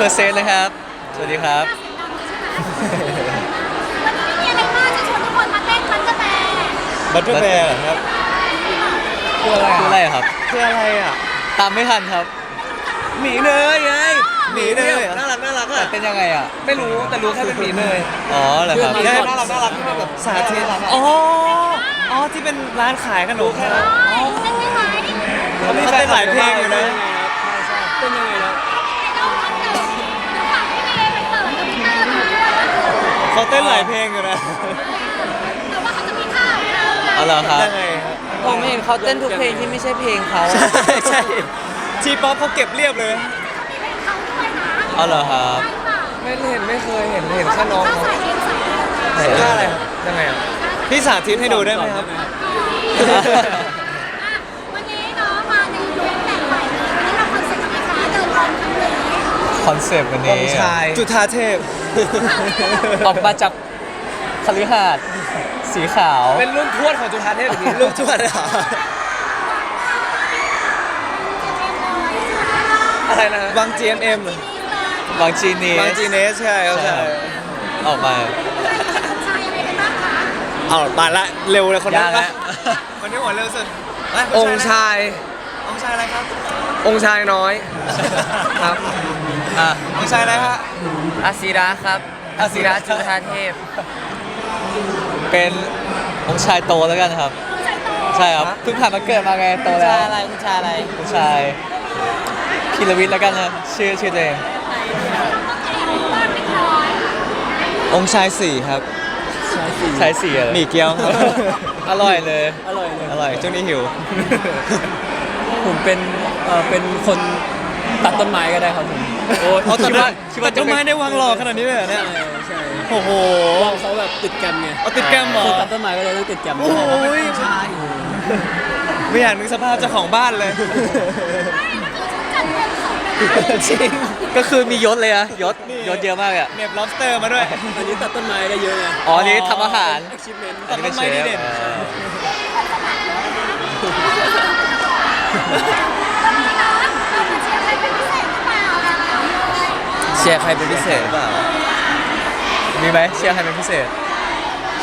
เพอร์เซนต์นะครับ สวัสดีครับ วันนี้ไม่มีอะไรมากจะชวนทุกคนมาเต้นมันจะแบบัตเตอร์แบร์ครับคืออะไรคืออะไรครับ คืออะไรอะตามไม่ทันครับ หมีเนยไงหมีเนยน่ารักน่ารักแต่อะเป็นยังไงอะ ไม่รู้แต่รู้แค่เป็นหมีเนยอ๋อเหรอครับใช่น่ารักน่ารักที่มาแบบสาธิตอ๋อ อ๋อที่เป็นร้านขายขนมครับอ๋อเต้นไม่ไหวเขามีเต้นหลายเพลงอยู่นะ เป็นยังไง นหลายเพลงอยู่นะแต่ว่าเขาจะมีท่าของเขาไงเอาเหรอครับ ยังไงครับผมเห็นเขาเต้นทุกเพลงที่ไม่ใช่เพลงเขาใช่ใช่ทีป๊อปเขาเก็บเรียบเลยมีเพลงเขาด้วยนะเอาเหรอครับใช่เปล่าไม่เห็นไม่เคยเห็นเห็นแค่น้องเขาเขาใส่เองใส่เองใส่ท่าอะไรครับยังไงอะพี่สาธิตให้ดูได้ไหมครับ อะวันนี้เนาะมาในลุคแต่งใหม่เลยวันนี้เราคอนเซ็ปต์อะไรคะเดินบอลครั้งนี้คอนเซปต์วันอนี้งค์ชายจุธาเทพ ออกมาจากคฤหาสน์สีขาว เป็นรุ่นทวดของจุธาเทพอย่างนี้รุ่นทวดเหรออะไรนะบาง GMM เหรอบางจีนีบาง GNS ใช่ครับใช่ออกมาชายอะไรกันบ้างคะเอามาละเร็วเลยคนนั้ยานกแล้วคนนี้หัวเร็วสุดมาองค์ชาย องค์ชายอะไรครับองค์ชายน้อยครับ อะองค์ชายอะไรฮะ อาศิระครับอาศิระจุธาเทพ เป็นองค์ชายโตแล้วกันครับใจโตใช่ครับเพิ่งผ่านมาเกิดมาไงโตคุณแล้ชายวอะไรคุณชายอะไรผู้ชายพีรวิทย์แล้วกันนะชื่อชื่อตัวเองบ้านไม่น้อยองค์ชายสี่ครับชายสี่อะไรหมี่เกี๊ยวครับ อร่อยเลย อร่อยเลยอร่อยช่วงนี้หิว ผมเป็นเอ่อเป็นคน ตัดต้นไม้ก็ได้ครับผม โอ้ยเขาคิดว่าคิดว่าต้จะนไม้ได้วางหล่อขนาดนี้เลยเหรอเนี่ยใช่ใช่โอ้โหเราเขาแบบติดกันไงเอาติดแก้มเหรอคนตัดต้นไม้ก็เลยต้องติดกันโอ้ยไม่อยากนึกสภาพเจ้าของบ้านเลยจัดเต็มสองเป็นจริงก็คือมียศเลยอะยศยศเยอะมากอะเน็บ lobster มาด้วย อันนี้ตัดต้นไม้ได้เยอะไงอ๋ออันนี้ทำอาหาร achievement ตัดต้นไม้ดีเด่นออ เชียร์ใครเป็นพิเศษมีไหมเชียร์ใครเป็นพิเศษ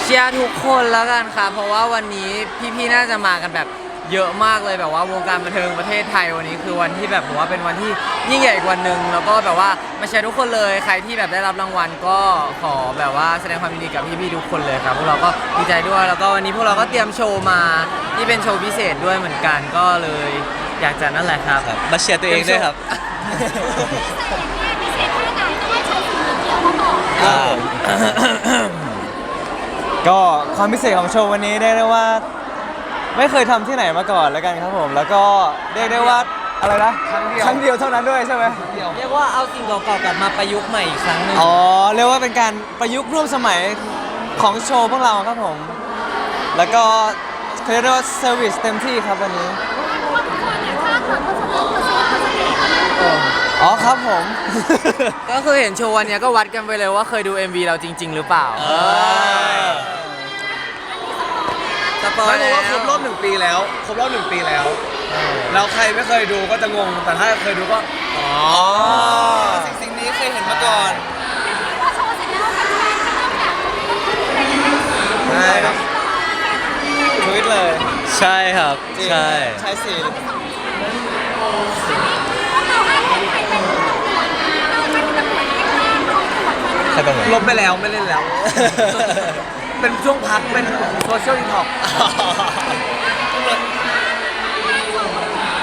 เชียร์ทุกคนแล้วกันค่ะ เพราะว่าวันนี้พี่ๆ น่าจะมากันแบบเยอะมากเลยแบบว่าวงการบันเทิงประเทศไทยวันนี้คือวันที่แบบผมว่าเป็นวันที่ยิ่งใหญ่อีกวันหนึ่งแล้วก็แบบว่ามาเชียร์ทุกคนเลยใครที่แบบได้รับรางวัลก็ขอแบบว่าแสดงความยินดีกับพี่ๆทุกคนเลยครับพวกเราก็ดีใจด้วยแล้วก็วันนี้พวกเราก็เตรียมโชว์มาที่เป็นโชว์พิเศษด้วยเหมือนกันก็เลย อยากจะนั่นแหละครับครับมาเชียร์ตัวเองด้วยครับพิเยวมาบอกอ่าก็ความพิเศษของโชว์วันนี้ได้ได้ว่า ไม่เคยทำที่ไหนมาก่อนแล้วกันครับผม แล้วก็เรียกได้ว่าอะไรนะครั้งเดียวเท่านั้นด้วยใช่ไหมเรียกว่าเอาสิ่งเก่าๆกลับมาประยุกต์ใหม่อีกครั้งหนึ่งอ๋อเรียกว่าเป็นการประยุกต์ร่วมสมัยของโชว์พวกเราครับผม แล้วก็เขาเรียกได้ว่าเซอร์วิสเต็มที่ครับวันนี้ ครับผม ก็คือเห็นโชว์วันเนี้ยก็วัดกันไปเลยว่าเคยดู MV เราจริง ๆ หรือเปล่าเออสปอยไม่แล้รู้ว่าครบรอบหนึ่งปีแล้ว ครบรอบหนึ่งปีแล้ว แล้วใครไม่เคยดูก็จะงง แต่ถ้าเคยดูก็ อ๋อสิ่งสิ่งนี้เคยเห็นมาก่อนว่าโชว์เสร็จแล้วแฟนๆก็ต้องแบบใช่ครับทวิตเลย ใช่ครับใช่ ใช้สีว่ วดกันใครเป็นลบไปแล้วไม่เล่นแล้ว เป็นช่วงพักเป็นโซเชียลดีท็อก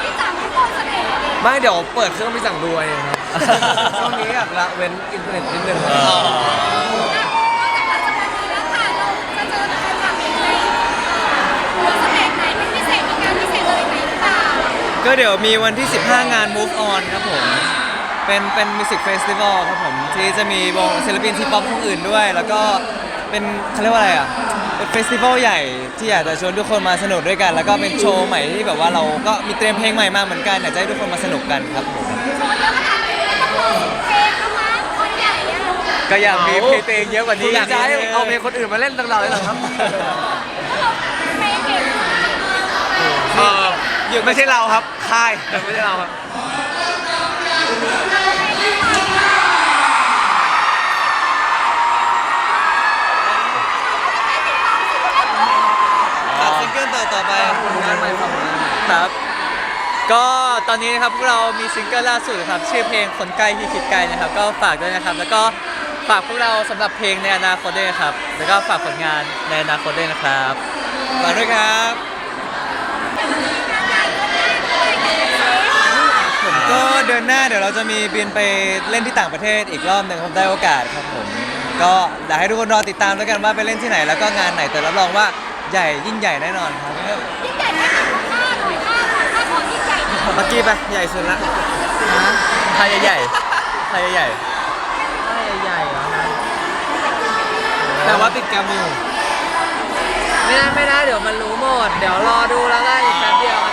พี่จ๋าไม่โดนเสน่ห์เลยไม่เดี๋ยวเปิดเครื่องไปสั่งดูเองครับช่วงนี้อยากละเว้นอินเทอร์เน็ตนิดนึงเออนอกจากหลังจากวันนี้แล้วค่ะเราจะเจอแต่คนแบบยังไงมีสเตจไหนเป็นพิเศษมีงานพิเศษอะไรไหมหรือเปล่าก็เดี๋ยวมีวันที่ 15 งาน Move On ครับผม เป็นเป็นมิวสิกเฟสติวัลครับผมที่จะมีวงศิลปินที่ป๊อปคนอื่นด้วย แล้วก็เป็นเขาเรียกว่าอะไรอะเป็นเฟสติวัลใหญ่ที่อยากจะชวนทุกคนมาสนุกด้วยกัน แล้วก็เป็นโชว์ใหม่ที่แบบว่าเราก็มีเตรียมเพลงใหม่มาเหมือนกันอยากจะให้ทุกคนมาสนุกกันครับผมโชว์เยอะขนาดนี้ไม่ต้องพูดเพลงแล้วมั้งคนใหญ่อะก็อยากมีเพลงตัวเองเยอะกว่านี้อยากจะให้เอาเพลงคนอื่นมาเล่นตลอดเลยเหรอครับเพลงเก่งมากเออไม่ใช่เราครับค่ายไม่ใช่เราครับ ฝากซิงเกิลต่อต่อไปงานใหม่ของงานครับ ก็ตอนนี้นะครับพวกเรามีซิงเกิลล่าสุดครับ ชื่อเพลงคนใกล้ที่คิดไกลนะครับ ก็ฝากด้วยนะครับ แล้วก็ฝากพวกเราสำหรับเพลงในอนาคตด้วยครับ แล้วก็ฝากผลงานในอนาคตด้วยนะครับ ฝากด้วยครับ ดือนหน้าเดี๋ยวเราจะมีบินไปเล่นที่ต่างประเทศอีกรอบหนึ่งผมได้โอกาสครับผม ก็อยากให้ทุกคนรอติดตามแล้วกันว่าไปเล่นที่ไหนแล้วก็งานไหนแต่รับรองว่าใหญ่ยิ่งใหญ่แน่นอนครับยิ่งใหญ่แค่ไหนค่าหน่อยค่าหน่อยค่าของยิ่งใหญ่เมื่อกี้ไปใหญ่สุดละไทยใหญ่ไทยใหญ่ใหญ่เหรอแต่ว่าติดแกรมอยู่ไม่ได้ไม่ได้เดี๋ยวมันรู้หมด เดี๋ยวรอดูแล้วกันอีกแป๊บเดียว